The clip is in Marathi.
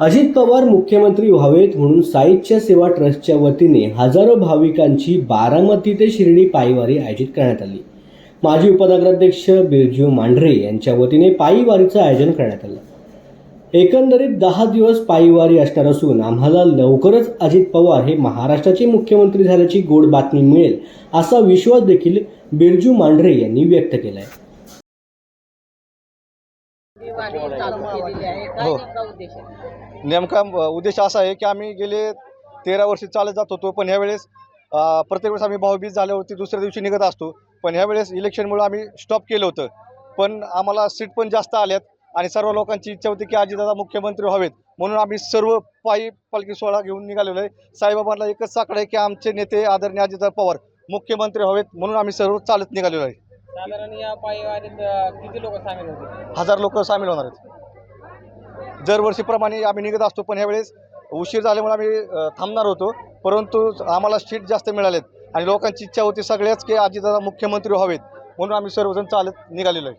अजित पवार मुख्यमंत्री व्हावेत म्हणून साहित्य सेवा ट्रस्टच्या वतीने हजारो भाविकांची बारामती ते शिर्डी पायीवारी आयोजित करण्यात आली. माजी उपनगराध्यक्ष बिरजू मांढरे यांच्या वतीने पायीवारीचं आयोजन करण्यात आलं. एकंदरीत दहा दिवस पायीवारी असणार असून आम्हाला लवकरच अजित पवार हे महाराष्ट्राचे मुख्यमंत्री झाल्याची गोड बातमी मिळेल असा विश्वास देखील बिरजू मांढरे यांनी व्यक्त केला आहे ही हो. नेमका उद्देश असा आहे की आम्ही गेले तेरा वर्षी चालत जात होतो पण ह्यावेळेस प्रत्येक वेळेस आम्ही भाऊबीज झाल्यावरती दुसऱ्या दिवशी निघत असतो. पण ह्यावेळेस इलेक्शनमुळे आम्ही स्टॉप केलं होतं. पण आम्हाला सीट पण जास्त आल्यात आणि सर्व लोकांची इच्छा होती की अजितदादा मुख्यमंत्री व्हावेत. म्हणून आम्ही सर्व पायी पालखी सोहळा घेऊन निघालेलो आहे. साईबाबांना एकच साकडं आहे की आमचे नेते आदरणीय अजितदादा पवार मुख्यमंत्री व्हावेत म्हणून आम्ही सर्व चालत निघालेलो आहे. साधारण या पायवारीत किती लोक सामील होते हजार लोक सामील होणार आहेत. दरवर्षीप्रमाणे आम्ही निघत असतो पण ह्यावेळेस उशीर झाल्यामुळे आम्ही अ, थांबणार होतो. परंतु आम्हाला सीट जास्त मिळालेत आणि लोकांची इच्छा होती सगळ्याच की आजीदादा मुख्यमंत्री व्हावेत म्हणून आम्ही सर्वजण चालत निघालेलो आहे.